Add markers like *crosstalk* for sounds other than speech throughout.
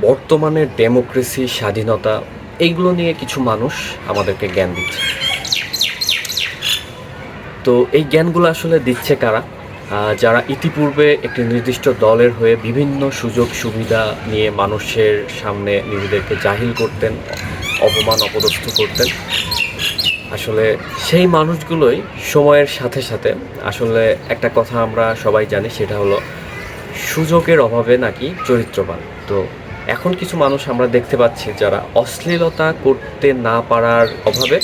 বর্তমানে ডেমোক্রেসি, স্বাধীনতা এইগুলো নিয়ে কিছু মানুষ আমাদেরকে জ্ঞান দিচ্ছে। তো এই জ্ঞানগুলো আসলে দিচ্ছে কারা? যারা ইতিপূর্বে একটি নির্দিষ্ট দলের হয়ে বিভিন্ন সুযোগ, সুবিধা নিয়ে মানুষের সামনে নিজেদেরকে জাহিল করতেন, অপমান, অপদস্থ করতেন। আসলে সেই মানুষগুলোই সময়ের সাথে সাথে, আসলে একটা কথা আমরা সবাই জানি, সেটা হলো সুযোগের অভাবে নাকি চরিত্রবান। তো এখন কিছু মানুষ আমরা দেখতে পাচ্ছি যারা অশ্লীলতা করতে না পারার অভাবে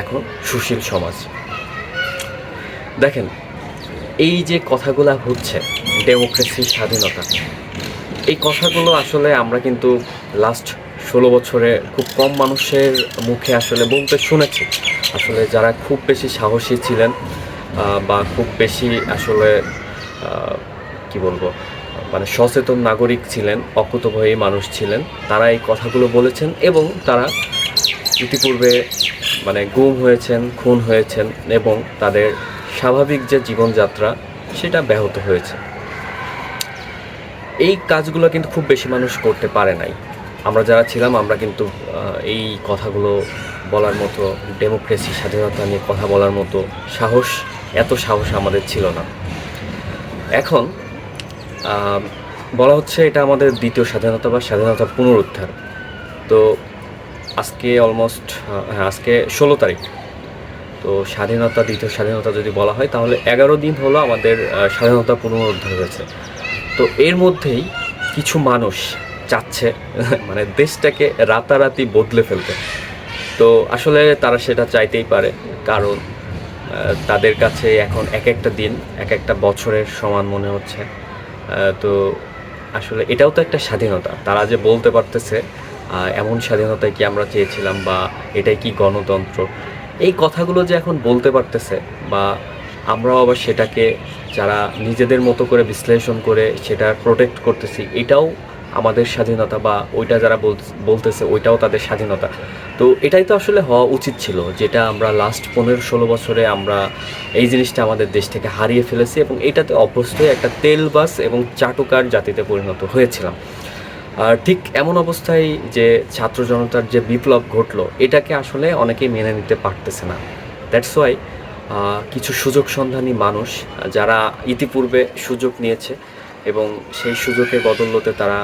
এখন সুশীল সমাজ। দেখেন, এই যে কথাগুলো হচ্ছে ডেমোক্রেসি স্বাধীনতা, এই কথাগুলো আসলে আমরা কিন্তু লাস্ট ষোলো বছরে খুব কম মানুষের মুখে আসলে বলতে শুনেছি। আসলে যারা খুব বেশি সাহসী ছিলেন বা খুব বেশি আসলে কি বলব মানে সচেতন নাগরিক ছিলেন অকুতভয়ী মানুষ ছিলেন। তারা এই কথাগুলো বলেছেন এবং তারা ইতিপূর্বে মানে গুম হয়েছেন, খুন হয়েছেন এবং তাদের স্বাভাবিক যে জীবনযাত্রা, সেটা ব্যাহত হয়েছে। এই কাজগুলো কিন্তু খুব বেশি মানুষ করতে পারে নাই। আমরা যারা ছিলাম, আমরা কিন্তু এই কথাগুলো বলার মতো, ডেমোক্রেসি, স্বাধীনতা নিয়ে কথা বলার মতো সাহস, এত সাহস আমাদের ছিল না। এখন বলা হচ্ছে এটা আমাদের দ্বিতীয় স্বাধীনতা বা স্বাধীনতা পুনরুদ্ধার। তো আজকে অলমোস্ট হ্যাঁ আজকে ষোলো তারিখ। তো স্বাধীনতা, দ্বিতীয় স্বাধীনতা যদি বলা হয়, তাহলে এগারো দিন হলো আমাদের স্বাধীনতা পুনরুদ্ধার হয়েছে। তো এর মধ্যেই কিছু মানুষ চাচ্ছে *laughs* মানে দেশটাকে রাতারাতি বদলে ফেলতে। তো আসলে তারা সেটা চাইতেই পারে, কারণ তাদের কাছে এখন এক একটা দিন, এক একটা বছরের সমান মনে হচ্ছে। তো আসলে এটাও তো একটা স্বাধীনতা। তারা যে বলতে পারতেছে এমন স্বাধীনতায় কি আমরা চেয়েছিলাম বা এটাই কি গণতন্ত্র? এই কথাগুলো যে এখন বলতে পারতেছে বা আমরাও আবার সেটাকে যারা নিজেদের মতো করে বিশ্লেষণ করে সেটা প্রোটেক্ট করতেছি, এটাও আমাদের স্বাধীনতা বা ওইটা যারা বল- বলতেছে, ওইটাও তাদের স্বাধীনতা। তো এটাই তো আসলে হওয়া উচিত ছিল, যেটা আমরা লাস্ট পনেরো ষোলো বছরে আমরা এই জিনিসটা আমাদের দেশ থেকে হারিয়ে ফেলেছি এবং এটাতে অবশ্যই একটা তেলবাস এবং চাটুকার জাতিতে পরিণত হয়েছিলাম। আর ঠিক এমন অবস্থায় যে ছাত্র জনতার যে বিপ্লব ঘটলো, এটাকে আসলে অনেকেই মেনে নিতে পারতেছে না। দ্যাটস ওয়াই কিছু সুযোগ সন্ধানী মানুষ, যারা ইতিপূর্বে সুযোগ নিয়েছে এবং সেই সুযোগে বদলতে তারা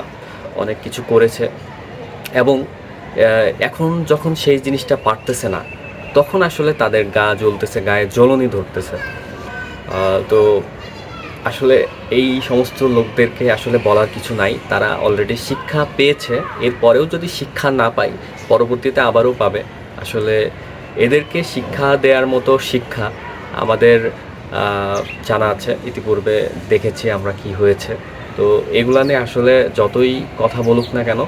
অনেক কিছু করেছে এবং এখন যখন সেই জিনিসটা পারতেছে না, তখন আসলে তাদের গা জ্বলতেছে, গায়ে জ্বলনি ধরতেছে। তো আসলে এই সমস্ত লোকদেরকে আসলে বলার কিছু নাই। তারা অলরেডি শিক্ষা পেয়েছে। এরপরেও যদি শিক্ষা না পায়, পরবর্তীতে আবারও পাবে। আসলে এদেরকে শিক্ষা দেওয়ার মতো শিক্ষা আমাদের জানা আছে। ইতিপূর্বে দেখেছি আমরা কি হয়েছে। তো এগুলা নিয়ে আসলে যতই কথা বলুক না কেন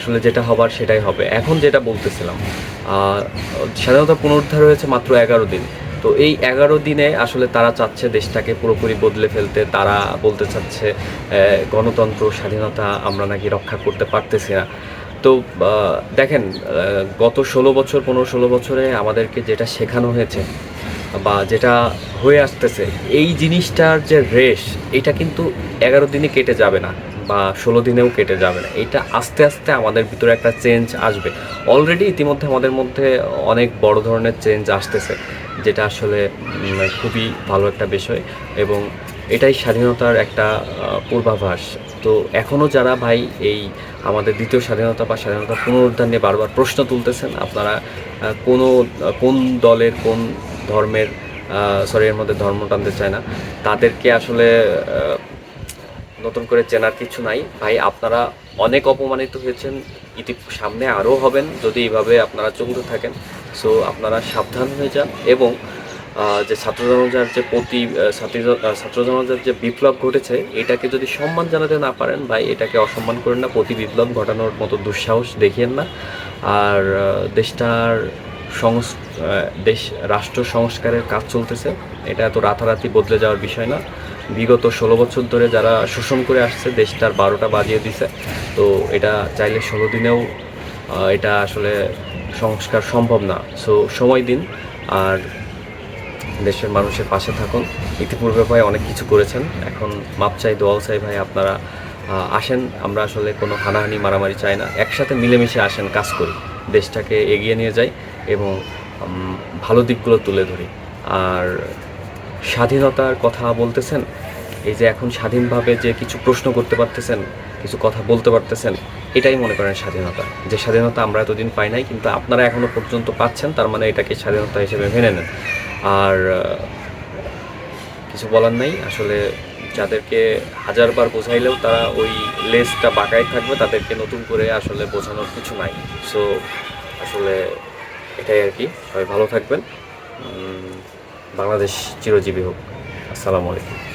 আসলে যেটা হবার সেটাই হবে। এখন যেটা বলতেছিলাম স্বাধীনতা পুনরুদ্ধার হয়েছে মাত্র এগারো দিন। তো এই এগারো দিনে আসলে তারা চাচ্ছে দেশটাকে পুরোপুরি বদলে ফেলতে, তারা বলতে চাচ্ছে গণতন্ত্র, স্বাধীনতা আমরা নাকি রক্ষা করতে পারতেছি না। তো দেখেন গত ষোলো বছর, পনেরো ষোলো বছরে আমাদেরকে যেটা শেখানো হয়েছে বা যেটা হয়ে আসতেছে, এই জিনিসটার যে রেশ, এটা কিন্তু এগারো দিনে কেটে যাবে না। বা ষোলো দিনেও কেটে যাবে না। এটা আস্তে আস্তে আমাদের ভিতরে একটা চেঞ্জ আসবে। অলরেডি ইতিমধ্যে আমাদের মধ্যে অনেক বড় ধরনের চেঞ্জ আসতেছে, যেটা আসলে খুবই ভালো একটা বিষয় এবং এটাই স্বাধীনতার একটা পূর্বাভাস। তো এখনও যারা ভাই এই আমাদের দ্বিতীয় স্বাধীনতা বা স্বাধীনতা পুনরুদ্ধার নিয়ে বারবার প্রশ্ন তুলতেছেন, আপনারা কোনো, কোন দলের, কোন ধর্মের সরি এর মধ্যে ধর্ম টানতে চায় না। তাদেরকে আসলে নতুন করে চেনার কিছু নাই। ভাই, আপনারা অনেক অপমানিত হয়েছেন, ইতি সামনে আরও হবেন যদি এইভাবে আপনারা চলতে থাকেন। সো আপনারা সাবধান হয়ে যান এবং যে ছাত্র জনতার যে প্রতি ছাত্রী জনতার যে বিপ্লব ঘটেছে, এটাকে যদি সম্মান জানাতে না পারেন, ভাই, এটাকে অসম্মান করেন না। প্রতি বিপ্লব ঘটানোর মতো দুঃসাহস দেখিয়েন না। আর দেশটার সংস দেশ, রাষ্ট্র সংস্কারের কাজ চলতেছে। এটা এত রাতারাতি বদলে যাওয়ার বিষয় না। বিগত ষোলো বছর ধরে যারা শোষণ করে আসছে, দেশটার বারোটা বাজিয়ে দিছে। তো এটা চাইলে ষোলো দিনেও এটা আসলে সংস্কার সম্ভব না। সো সময় দিন আর দেশের মানুষের পাশে থাকুন। ইতিপূর্বে ভাই অনেক কিছু করেছেন। এখন মাপ চাই, দোয়াও চাই ভাই আপনারা আসেন। আমরা আসলে কোনো হানাহানি, মারামারি চাই না। একসাথে মিলেমিশে আসেন, কাজ করি। দেশটাকে এগিয়ে নিয়ে যাই এবং ভালো দিকগুলো তুলে ধরি। আর স্বাধীনতার কথা বলতেছেন, এই যে এখন স্বাধীনভাবে যে কিছু প্রশ্ন করতে পারতেছেন, কিছু কথা বলতে পারতেছেন, এটাই মনে করেন স্বাধীনতা। যে স্বাধীনতা আমরা এতদিন পাই নাই, কিন্তু আপনারা এখনও পর্যন্ত পাচ্ছেন, তার মানে এটাকে স্বাধীনতা হিসেবে মেনে নেন। আর কিছু বলার নাই, আসলে যাদেরকে হাজারবার বোঝাইলেও তারা ওই লেসটা বাঁকাই থাকবে, তাদেরকে নতুন করে আসলে বোঝানোর কিছু নাই। সো আসলে এটাই আর কি, সবাই ভালো থাকবেন। বাংলাদেশ চিরজীবী হোক। আসসালামু আলাইকুম।